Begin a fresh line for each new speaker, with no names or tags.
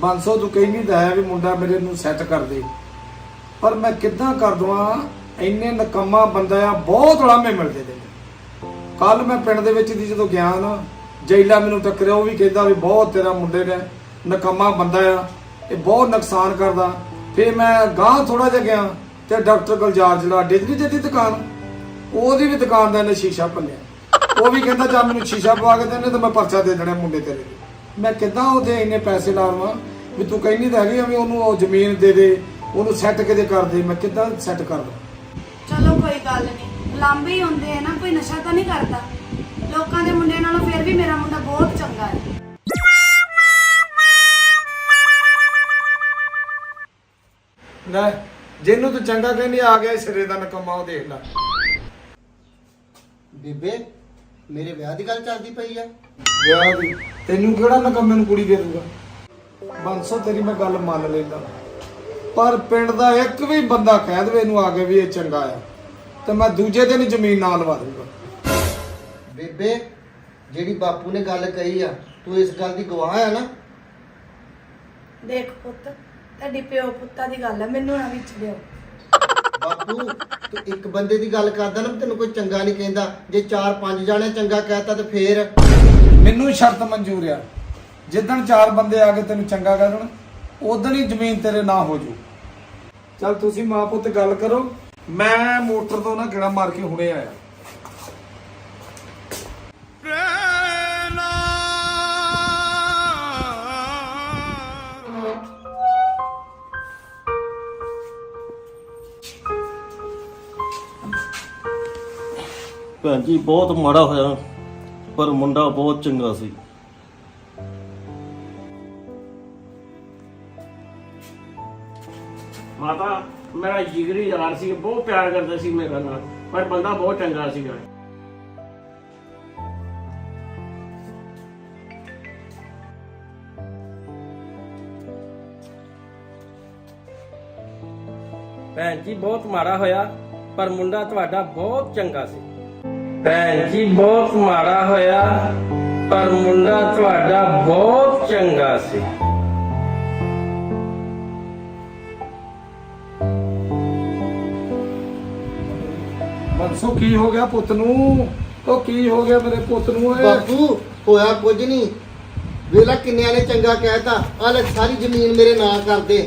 500 ਤੂੰ ਕਹਿੰਦੀ ਤਾਂ ਹੈ ਵੀ ਮੁੰਡਾ ਮੇਰੇ ਨੂੰ ਸੈੱਟ ਕਰ ਦੇ। ਪਰ ਮੈਂ ਕਿੱਦਾਂ ਕਰ ਦਵਾਂ? ਇੰਨੇ ਨਕਮਾ ਬੰਦਾ ਆ, ਬਹੁਤ ਉਲਾਮੇ ਮਿਲਦੇ ਨੇ। ਕੱਲ ਮੈਂ ਪਿੰਡ ਦੇ ਵਿੱਚ ਦੀ ਜਦੋਂ ਗਿਆ ਨਾ, ਜੈਲਾ ਮੈਨੂੰ ਟੱਕਰਿਆ, ਉਹ ਵੀ ਕਹਿੰਦਾ ਵੀ ਬਹੁਤ ਤੇਰਾ ਮੁੰਡੇ ਨੇ ਨਕਮਾ ਬੰਦਾ ਆ, ਇਹ ਬਹੁਤ ਨੁਕਸਾਨ ਕਰਦਾ। ਫਿਰ ਮੈਂ ਗਾਂ ਥੋੜਾ ਜਿਹਾ ਗਿਆ ਤੇ ਡਾਕਟਰ ਗੁਲਜ਼ਾਰ ਜਲਾ ਡਿਗਰੀ ਜੱਦੀ ਦੁਕਾਨ। ਉਹਦੀ ਵੀ ਦੁਕਾਨ ਦਾ ਇਹਨੇ ਸ਼ੀਸ਼ਾ ਭੰਨਿਆ। ਉਹ ਵੀ ਕਹਿੰਦਾ ਜਾਂ ਮੈਨੂੰ ਸ਼ੀਸ਼ਾ ਪਵਾ ਕੇ ਦੇਣੇ ਤਾਂ ਮੈਂ ਪਰਚਾ ਦੇ ਦੇਣਾ ਮੁੰਡੇ ਤੇਰੇ ਨੂੰ। ਮੈਂ ਕਿੱਦਾਂ ਉਹਦੇ ਇੰਨੇ ਪੈਸੇ ਲਾਵਾਂ? ਵੀ ਤੂੰ ਕਹਿੰਦੀ ਤਾਂ ਹੈਗੀ ਆ ਵੀ ਉਹਨੂੰ ਉਹ ਜ਼ਮੀਨ ਦੇ ਦੇ ਉਹਨੂੰ ਸੈੱਟ ਕਿਤੇ ਕਰ ਦੇ ਮੈਂ ਕਿੱਦਾਂ ਸੈੱਟ ਕਰਦਾ
ਚਲੋ ਕੋਈ ਗੱਲ ਨਹੀਂ ਲਾਂਬੇ ਹੀ ਹੁੰਦੇ ਆ ਨਾ ਕੋਈ ਨਸ਼ਾ ਤਾਂ ਨਹੀਂ ਕਰਦਾ। ਲੋਕਾਂ ਦੇ ਮੁੰਡਿਆਂ ਨਾਲੋਂ ਫਿਰ ਵੀ ਮੇਰਾ ਮੁੰਡਾ ਬਹੁਤ ਚੰਗਾ ਹੈ।
ਲੈ ਜਿਹਨੂੰ ਤੂੰ ਚੰਗਾ ਕਹਿੰਦੀ ਆ ਗਿਆ ਸਿਰੇ ਦਾ ਨਕਮਾ ਉਹ ਦੇਖ ਲੈ।
ਬੇਬੇ ਮੇਰੇ ਵਿਆਹ ਦੀ ਗੱਲ ਚੱਲਦੀ ਪਈ ਆ।
ਵਿਆਹ ਦੀ। ਤੈਨੂੰ ਕਿਹੜਾ ਨਕਮੇ ਨੂੰ ਕੁੜੀ ਦੇ ਦੂਗਾ? 500 ਤੇਰੀ ਮੈਂ ਗੱਲ ਮੰਨ ਲੈਂਦਾ। ਪਰ ਪਿੰਡ ਦਾ ਇੱਕ ਵੀ ਬੰਦਾ ਕਹਿ ਦੇਵੇ ਇਹਨੂੰ ਆ ਕੇ ਵੀ ਇਹ ਚੰਗਾ ਆ ਤੇ ਮੈਂ ਦੂਜੇ ਦਿਨ ਹੀ ਜ਼ਮੀਨ ਨਾਲ ਲਵਾ ਦੂੰਗਾ।
ਬੇਬੇ ਜਿਹੜੀ ਬਾਪੂ ਨੇ ਗੱਲ ਕਹੀ ਆ ਤੂੰ ਇਸ ਗੱਲ ਦੀ ਗਵਾਹ ਆ ਨਾ?
ਦੇਖ ਪੁੱਤ ਤੁਹਾਡੀ ਪਿਓ ਪੁੱਤਾਂ ਦੀ ਗੱਲ ਹੈ ਮੈਨੂੰ ਨਾ ਵਿੱਚ ਲਿਓ
ਬਾਪੂ ਤੂੰ ਇੱਕ ਬੰਦੇ ਦੀ ਗੱਲ ਕਰਦਾ ਨਾ ਤੈਨੂੰ ਕੋਈ ਚੰਗਾ ਨਹੀਂ ਕਹਿੰਦਾ। ਜੇ ਚਾਰ ਪੰਜ ਜਾਣੇ ਚੰਗਾ ਕਹਿਤਾ ਤੇ ਫੇਰ?
ਮੈਨੂੰ ਸ਼ਰਤ ਮਨਜ਼ੂਰ ਆ। ਜਿੱਦਣ ਚਾਰ ਬੰਦੇ ਆ ਕੇ ਤੈਨੂੰ ਚੰਗਾ ਕਹਿਣ ਉਦੋਂ ਹੀ ਜ਼ਮੀਨ ਤੇਰੇ ਨਾਂ ਹੋ ਜੂ। ਚਲ ਤੁਸੀਂ ਮਾਂ ਪੁੱਤ ਗੱਲ ਕਰੋ। ਮੈਂ ਮੋਟਰ ਤੋਂ ਨਾ ਗੇੜਾ ਮਾਰ ਕੇ ਹੁਣੇ ਆਇਆ।
ਭੈਣ ਜੀ ਬਹੁਤ ਮਾੜਾ ਹੋਇਆ ਪਰ ਮੁੰਡਾ ਬਹੁਤ ਚੰਗਾ ਸੀ।
ਮਾਤਾ ਮੇਰਾ ਜਿਗਰੀ ਯਾਰ ਸੀ ਬਹੁਤ ਪਿਆਰ ਕਰਦਾ ਸੀ ਮੇਰੇ ਨਾਲ ਪਰ ਬੰਦਾ ਬਹੁਤ ਚੰਗਾ ਸੀਗਾ। ਭੈਣ ਜੀ ਬਹੁਤ ਮਾੜਾ ਹੋਇਆ ਪਰ ਮੁੰਡਾ ਤੁਹਾਡਾ ਬਹੁਤ ਚੰਗਾ ਸੀ। ਭੈਣ ਜੀ ਬਹੁਤ ਮਾੜਾ ਹੋਇਆ ਪਰ ਮੁੰਡਾ ਤੁਹਾਡਾ ਬਹੁਤ ਚੰਗਾ ਸੀ।
ਮਨਸੂ ਕੀ ਹੋ ਗਿਆ ਪੁੱਤ ਨੂੰ? ਉਹ ਕੀ ਹੋ ਗਿਆ ਮੇਰੇ ਪੁੱਤ ਨੂੰ ਓਏ?
ਬਾਪੂ ਹੋਇਆ ਕੁਝ ਨਹੀਂ। ਵੇਲਾ ਕਿੰਨਿਆਂ ਨੇ ਚੰਗਾ ਕਹਿਤਾ ਆ ਲੈ ਸਾਰੀ ਜ਼ਮੀਨ ਮੇਰੇ ਨਾਂ ਕਰ ਦੇ।